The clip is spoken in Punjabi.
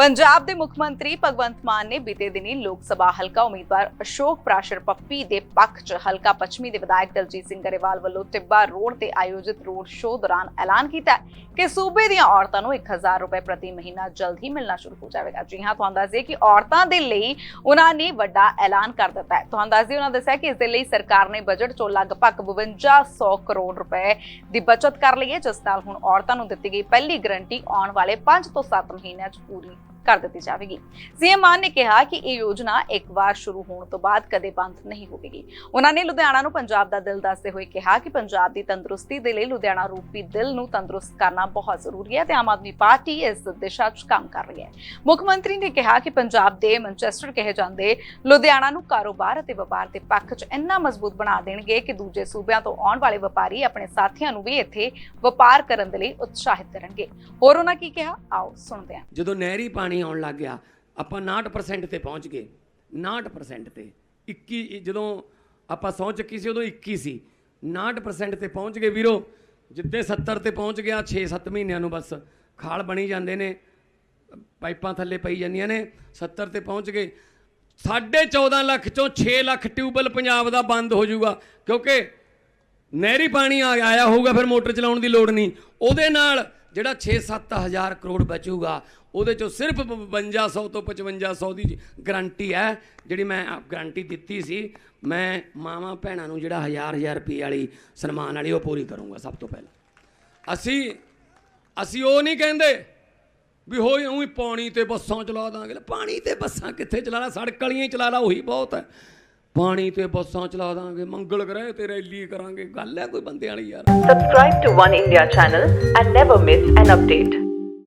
ਪੰਜਾਬ ਦੇ ਮੁੱਖ ਮੰਤਰੀ ਭਗਵੰਤ ਮਾਨ ਨੇ ਬੀਤੇ ਦਿਨੀ ਲੋਕ ਸਭਾ ਹਲਕਾ ਉਮੀਦਵਾਰ ਅਸ਼ੋਕ ਪ੍ਰਾਸ਼ਰ ਪੱਪੀ ਦੇ ਪੱਖ 'ਚ ਹਲਕਾ ਪੱਛਮੀ ਦੇ ਵਿਧਾਇਕ ਦਲਜੀਤ ਸਿੰਘ ਗਰੇਵਾਲ ਵੱਲੋਂ ਟਿੱਬਾ ਰੋਡ ਤੇ ਆਯੋਜਿਤ ਰੋਡ ਸ਼ੋਅ ਦੌਰਾਨ ਐਲਾਨ ਕੀਤਾ ਕਿ ਸੂਬੇ ਦੀਆਂ ਔਰਤਾਂ ਨੂੰ 1000 ਰੁਪਏ ਪ੍ਰਤੀ ਮਹੀਨਾ ਜਲਦ ਹੀ ਮਿਲਣਾ ਸ਼ੁਰੂ ਹੋ ਜਾਵੇਗਾ। ਜੀ ਹਾਂ, ਤੁਹਾਨੂੰ ਦੱਸ ਦਈਏ ਕਿ ਔਰਤਾਂ ਦੇ ਲਈ ਉਹਨਾਂ ਨੇ ਵੱਡਾ ਐਲਾਨ ਕਰ ਦਿੱਤਾ ਹੈ। ਤੁਹਾਨੂੰ ਦੱਸ ਦਈਏ, ਉਹਨਾਂ ਦੱਸਿਆ ਕਿ ਇਸ ਦੇ ਲਈ ਸਰਕਾਰ ਨੇ ਬਜਟ 'ਚੋਂ ਲਗਭਗ 5200 ਕਰੋੜ ਰੁਪਏ ਦੀ ਬਚਤ ਕਰ ਲਈ ਹੈ, ਜਿਸ ਨਾਲ ਹੁਣ ਔਰਤਾਂ ਨੂੰ ਦਿੱਤੀ ਗਈ ਪਹਿਲੀ ਗਰੰਟੀ ਆਉਣ ਵਾਲੇ 5 ਤੋਂ 7 ਮਹੀਨਿਆਂ 'ਚ ਪੂਰੀ ਕਰ ਦਿੱਤੀ ਜਾਵੇਗੀ। ਸੀਐਮ ਮਾਨ ਨੇ ਕਿਹਾ ਕਿ ਇਹ ਯੋਜਨਾ ਇੱਕ ਵਾਰ ਸ਼ੁਰੂ ਹੋਣ ਤੋਂ ਬਾਅਦ ਕਦੇ ਬੰਦ ਨਹੀਂ ਹੋਵੇਗੀ। ਉਹਨਾਂ ਨੇ ਲੁਧਿਆਣਾ ਨੂੰ ਪੰਜਾਬ ਦਾ ਦਿਲ ਦੱਸਦੇ ਹੋਏ ਕਿਹਾ ਕਿ ਪੰਜਾਬ ਦੀ ਤੰਦਰੁਸਤੀ ਦੇ ਲਈ ਲੁਧਿਆਣਾ ਰੂਪੀ ਦਿਲ ਨੂੰ ਤੰਦਰੁਸਤ ਕਰਨਾ ਬਹੁਤ ਜ਼ਰੂਰੀ ਹੈ ਤੇ ਆਮ ਆਦਮੀ ਪਾਰਟੀ ਇਸ ਦਿਸ਼ਾ 'ਚ ਕੰਮ ਕਰ ਰਹੀ ਹੈ। ਮੁੱਖ ਮੰਤਰੀ ਨੇ ਕਿਹਾ ਕਿ ਪੰਜਾਬ ਦੇ ਮੈਨਚੈਸਟਰ ਕਹੇ ਜਾਂਦੇ ਲੁਧਿਆਣਾ ਨੂੰ ਕਾਰੋਬਾਰ ਅਤੇ ਵਪਾਰ ਦੇ ਪੱਖ 'ਚ ਇੰਨਾ ਮਜ਼ਬੂਤ ਬਣਾ ਦੇਣਗੇ ਕਿ ਦੂਜੇ ਸੂਬਿਆਂ ਤੋਂ ਆਉਣ ਵਾਲੇ ਵਪਾਰੀ ਆਪਣੇ ਸਾਥੀਆਂ ਨੂੰ ਵੀ ਇੱਥੇ ਵਪਾਰ ਕਰਨ ਦੇ ਲਈ ਉਤਸ਼ਾਹਿਤ ਕਰਨਗੇ। ਹੋਰ ਉਹਨਾਂ ਕੀ ਕਿਹਾ? ਆਓ ਸੁਣਦੇ ਹਾਂ। ਜਦੋਂ ਨਹਿਰੀ ਪਾਣੀ ਪਾਣੀ ਆਉਣ ਲੱਗ ਗਿਆ। ਆਪਾਂ 59% ਤੇ ਪਹੁੰਚ ਗਏ। 59% ਤੇ। 21 ਜਦੋਂ ਆਪਾਂ ਸਹੁੰ ਚੱਕੀ ਸੀ ਉਦੋਂ 21 ਸੀ। 59% ਤੇ ਪਹੁੰਚ ਗਏ ਵੀਰੋ। ਜਿੱਦੇ 70 ਤੇ ਪਹੁੰਚ ਗਿਆ 6-7 ਮਹੀਨਿਆਂ ਨੂੰ ਬਸ। ਖਾਲ ਬਣੀ ਜਾਂਦੇ ਨੇ। ਪਾਈਪਾਂ ਥੱਲੇ ਪਈ ਜਾਂਦੀਆਂ ਨੇ। 70 ਤੇ ਪਹੁੰਚ ਗਏ। ਸਾਢੇ 14 ਲੱਖ ਚੋਂ 6 ਲੱਖ ਟਿਊਬਲ ਪੰਜਾਬ ਦਾ ਬੰਦ ਹੋ ਜਾਊਗਾ। ਕਿਉਂਕਿ ਨਹਿਰੀ ਪਾਣੀ ਆ, ਆਇਆ ਹੋਊਗਾ, ਫਿਰ ਮੋਟਰ ਚਲਾਉਣ ਦੀ ਲੋੜ ਨਹੀਂ। ਉਹਦੇ ਨਾਲ ਜਿਹੜਾ 6-7 ਹਜ਼ਾਰ ਕਰੋੜ ਬਚੂਗਾ, ਉਹਦੇ ਚੋਂ ਸਿਰਫ 5200 ਤੋਂ 5500 ਦੀ ਗਰੰਟੀ ਹੈ, ਜਿਹੜੀ ਮੈਂ ਗਰੰਟੀ ਦਿੱਤੀ ਸੀ। ਮੈਂ ਮਾਵਾਂ ਭੈਣਾਂ ਨੂੰ ਜਿਹੜਾ ਹਜ਼ਾਰ ਹਜ਼ਾਰ ਰੁਪਏ ਵਾਲੀ ਸਨਮਾਨ ਵਾਲੀ ਉਹ ਪੂਰੀ ਕਰੂੰਗਾ ਸਭ ਤੋਂ ਪਹਿਲਾਂ। ਅਸੀਂ ਅਸੀਂ ਉਹ ਨਹੀਂ ਕਹਿੰਦੇ ਵੀ ਹੋਈ ਉਹੀ ਪਾਣੀ ਤੇ ਬੱਸਾਂ ਚਲਾ ਦਾਂਗੇ। ਪਾਣੀ ਤੇ ਬੱਸਾਂ ਕਿੱਥੇ ਚਲਾ ਲਾ? ਸੜਕ ਵਾਲੀਆਂ ਹੀ ਚਲਾ ਲਾ, ਉਹੀ ਬਹੁਤ ਹੈ। ਪਾਣੀ ਤੇ ਬੱਸਾਂ ਚਲਾ ਦਾਂਗੇ ਮੰਗਲ ਗ੍ਰਹਿ ਤੇ ਰੈਲੀ ਕਰਾਂਗੇ ਗੱਲ ਹੈ ਕੋਈ ਬੰਦੇ ਵਾਲੀ ਯਾਰ Subscribe to One India channel and never miss an update.